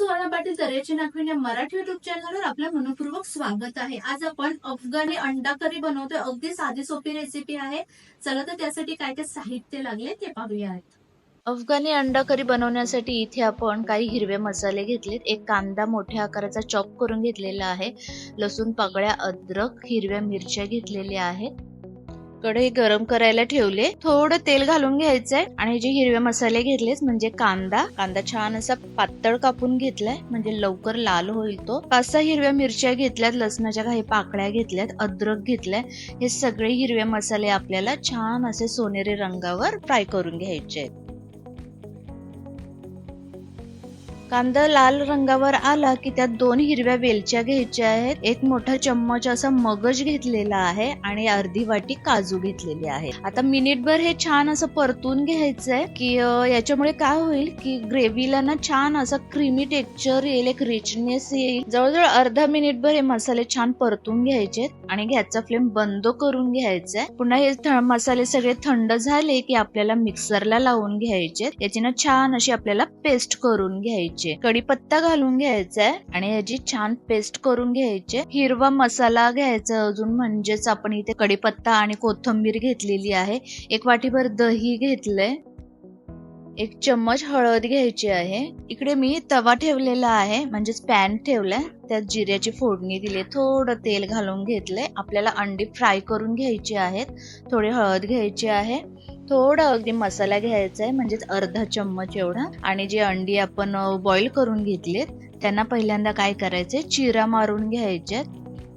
Kitchen आखून या Marathi YouTube चॅनलवर आपलं मनपूर्वक स्वागत आहे. आज आपण अफगाणी अंडा करी बनवतोय. अगदी साधी सोपी रेसिपी आहे. चला तर त्यासाठी काय काय साहित्य लागले ते पाहूयात. अफगाणी अंडा करी बनवण्यासाठी इथे आपण काही हिरवे मसाले घेतलेत. एक कांदा मोठ्या आकाराचा चॉप करून घेतलेला आहे. लसूण पाकळ्या अद्रक हिरव्या मिरच्या घेतलेल्या आहेत. कढई गरम करायला ठेवले. थोडं तेल घालून घ्यायचंय. आणि जे हिरवे मसाले घेतलेत म्हणजे कांदा. कांदा छान असा पातळ कापून घेतलाय. म्हणजे लवकर लाल होईल तो. पाच सहा हिरव्या मिरच्या घेतल्यात लसणाच्या काही पाकळ्या घेतल्यात अद्रक घेतलाय. हे सगळे हिरवे मसाले आपल्याला छान असे सोनेरी रंगावर फ्राय करून घ्यायचे आहेत. कांदा लाल रंगावर आला की त्यात दोन हिरव्या वेलच्या घ्यायच्या आहेत. एक मोठा चम्मच असा मगज घेतलेला आहे आणि अर्धी वाटी काजू घेतलेली आहे. आता मिनिटभर हे छान असं परतून घ्यायचंय की याच्यामुळे काय होईल की ग्रेव्हीला ना छान असं क्रीमी टेक्स्चर येईल एक रिचनेस येईल. जवळजवळ अर्धा मिनिटभर हे मसाले छान परतून घ्यायचे आणि गॅसचा फ्लेम बंद करून घ्यायचाय पुन्हा हे मसाले सगळे थंड झाले की आपल्याला मिक्सरला लावून घ्यायचे याची ना छान अशी आपल्याला पेस्ट करून घ्यायची कढीपत्ता घालून घ्यायचा आहे आणि याची छान पेस्ट करून घ्यायची. हिरवा मसाला घ्यायचा अजून म्हणजेच आपण इथे कढीपत्ता आणि कोथिंबीर घेतलेली आहे. एक वाटीभर दही घेतलंय. एक चम्मच हळद घ्यायची आहे. इकडे मी तवा ठेवलेला आहे म्हणजेच पॅन ठेवलाय. त्यात जिऱ्याची फोडणी दिली. थोडं तेल घालून घेतलंय. आपल्याला अंडी फ्राय करून घ्यायची आहेत. थोडी हळद घ्यायची आहे. थोडा अगदी मसाला घ्यायचा आहे म्हणजेच अर्धा चम्मच एवढा. आणि जे अंडी आपण बॉईल करून घेतलेत त्यांना पहिल्यांदा काय करायचंय? चिरा मारून घ्यायच्यात.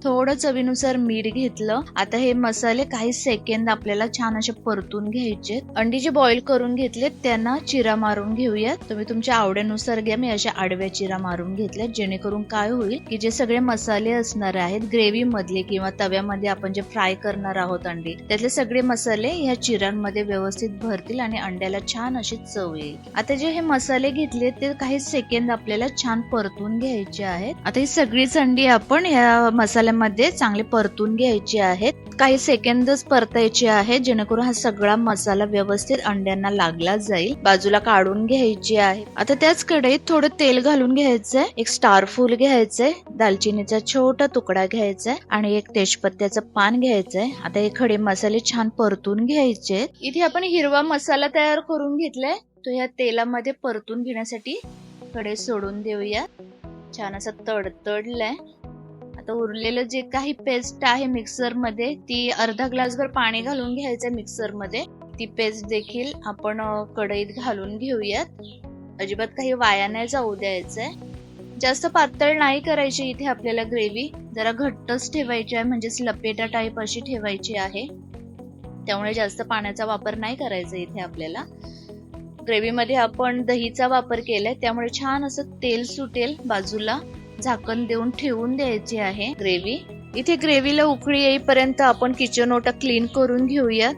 थोडं चवीनुसार मीठ घेतलं. आता हे मसाले काही सेकंद आपल्याला छान असे परतून घ्यायचे. अंडी जे बॉईल करून घेतलेत त्यांना चिरा मारून घेऊयात. तुम्ही तुमच्या आवडीनुसार घ्या. मी अशा आडव्या चिरा मारून घेतल्या जेणेकरून काय होईल की जे सगळे मसाले असणार आहेत ग्रेव्ही मधले किंवा तव्यामध्ये आपण जे फ्राय करणार आहोत अंडी त्यातले सगळे मसाले ह्या चिरांमध्ये व्यवस्थित भरतील आणि अंड्याला छान अशी चव येईल. आता जे हे मसाले घेतले ते काही सेकंद आपल्याला छान परतून घ्यायचे आहेत. आता ही सगळीच अंडी आपण ह्या मसाल्यामध्ये चांगले परतून घ्यायची आहेत. काही सेकंदच परतायची आहे जेणेकरून हा सगळा मसाला व्यवस्थित अंड्यांना लागला जाईल. बाजूला काढून घ्यायची आहे. आता त्याच कढईत थोडं तेल घालून घ्यायचंय एक स्टार फूल घ्यायचंय दालचिनीचा छोटा तुकडा घ्यायचाय आणि एक तेजपत्त्याचं पान घ्यायचंय. आता हे खडे मसाले छान परतून घ्यायचे इथे आपण हिरवा मसाला तयार करून घेतलाय. तो ह्या तेलामध्ये परतून घेण्यासाठी कडे सोडून देऊया. छान असं तडतडलाय. आता उरलेलं जे काही पेस्ट आहे मिक्सरमध्ये ती अर्धा ग्लासभर पाणी घालून घ्यायचं मिक्सरमध्ये ती पेस्ट देखील आपण कढईत घालून घेऊयात. अजिबात काही वाया नाही जाऊ द्यायचंय. जास्त पातळ नाही करायची इथे आपल्याला ग्रेव्ही जरा घट्टच ठेवायची आहे म्हणजेच लपेटा टाईप अशी ठेवायची आहे. त्यामुळे जास्त पाण्याचा वापर नाही करायचा इथे आपल्याला. ग्रेव्हीमध्ये आपण दहीचा वापर केलाय त्यामुळे छान असं तेल सुटेल बाजूला. झाकण देऊन ठेवून द्यायची आहे. ग्रेव्ही. इथे ग्रेव्हीला उकळी येईपर्यंत आपण किचन ओटा क्लीन करून घेऊयात.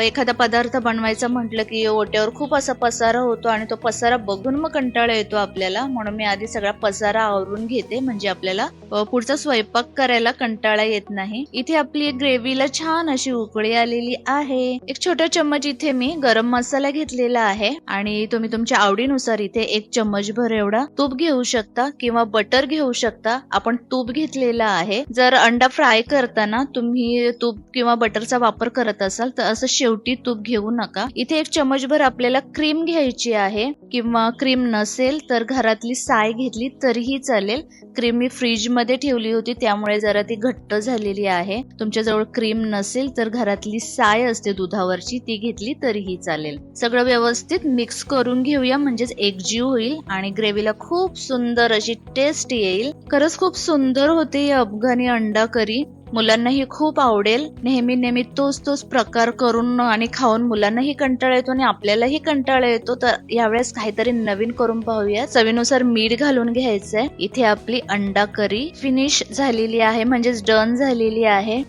एखादा पदार्थ बनवायचा म्हटलं की ओट्यावर खूप असा पसारा होतो आणि तो पसारा बघून मग कंटाळा येतो आपल्याला. म्हणून मी आधी सगळा पसारा आवरून घेते. म्हणजे आपल्याला पुढचा स्वयंपाक करायला कंटाळा येत नाही. इथे आपली ग्रेव्हीला छान अशी उकळी आलेली आहे. एक छोटा चम्मच इथे मी गरम मसाला घेतलेला आहे. आणि तुम्ही तुमच्या आवडीनुसार इथे एक चम्मच भर एवढा तूप घेऊ शकता किंवा बटर घेऊ शकता. आपण तूप घेतलेला आहे. जर अंडा फ्राय करताना तुम्ही तूप किंवा बटरचा वापर करत असाल तर असं शेवटी तूप घेऊ नका. इथे एक चम्मचभर आपल्याला क्रीम घ्यायची आहे. किंवा क्रीम नसेल तर घरातली साय घेतली तरीही चालेल. क्रीम मी फ्रीजमध्ये ठेवली होती त्यामुळे जरा ती घट्ट झालेली आहे. तुमच्याजवळ क्रीम नसेल तर घरातली साय असते दुधावरची ती घेतली तरीही चालेल. सगळं व्यवस्थित मिक्स करून घेऊया म्हणजेच एकजीव होईल आणि ग्रेव्हीला खूप सुंदर अशी टेस्ट येईल. खरंच खूप सुंदर होते ही अफगाणी अंडा करी मुलांनाही खूप आवडेल. नेहमी नेहमी तोच तोच प्रकार करून आणि खाऊन मुलांनाही कंटाळा येतो आणि आपल्यालाही कंटाळा येतो. तर यावेळेस काहीतरी नवीन करून पाहूया. चवीनुसार मीठ घालून घ्यायचंय. इथे आपली अंडा करी फिनिश झालेली आहे म्हणजेच डन झालेली आहे.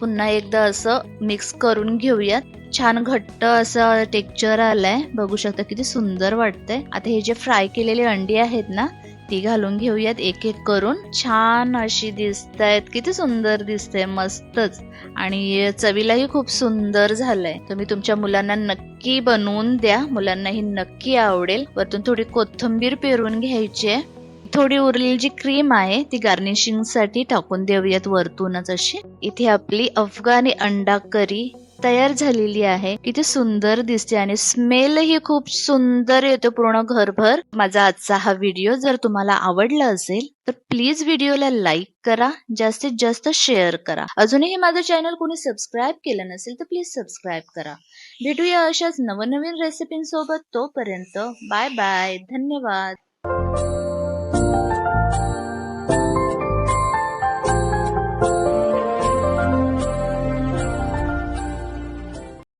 पुन्हा एकदा असं मिक्स करून घेऊयात. छान घट्ट असं टेक्चर आलंय. बघू शकता किती सुंदर वाटतंय. आता हे जे फ्राय केलेली अंडी आहेत ना ती घालून घेऊयात एक एक करून. छान अशी दिसत आहेत किती सुंदर दिसते मस्तच. आणि चवीलाही खूप सुंदर झालंय. तुम्ही तुमच्या मुलांना नक्की बनवून द्या. मुलांनाही नक्की आवडेल. वरतून थोडी कोथिंबीर पेरून घ्यायची आहे. थोडी उरलेली जी क्रीम आहे ती गार्निशिंगसाठी टाकून देऊयात वरतूनच अशी. इथे आपली अफगाणी अंडा करी तयार झालेली आहे. किती सुंदर दिसते आणि स्मेलही खूप सुंदर येतो पूर्ण घरभर. माझा आजचा हा व्हिडिओ जर तुम्हाला आवडला असेल तर प्लीज व्हिडिओला लाईक करा जास्तीत जास्त शेअर करा. अजूनही माझं चॅनल कोणी सबस्क्राईब केलं नसेल तर प्लीज सबस्क्राईब करा. भेटूया अशाच नवनवीन रेसिपींसोबत तोपर्यंत बाय बाय धन्यवाद.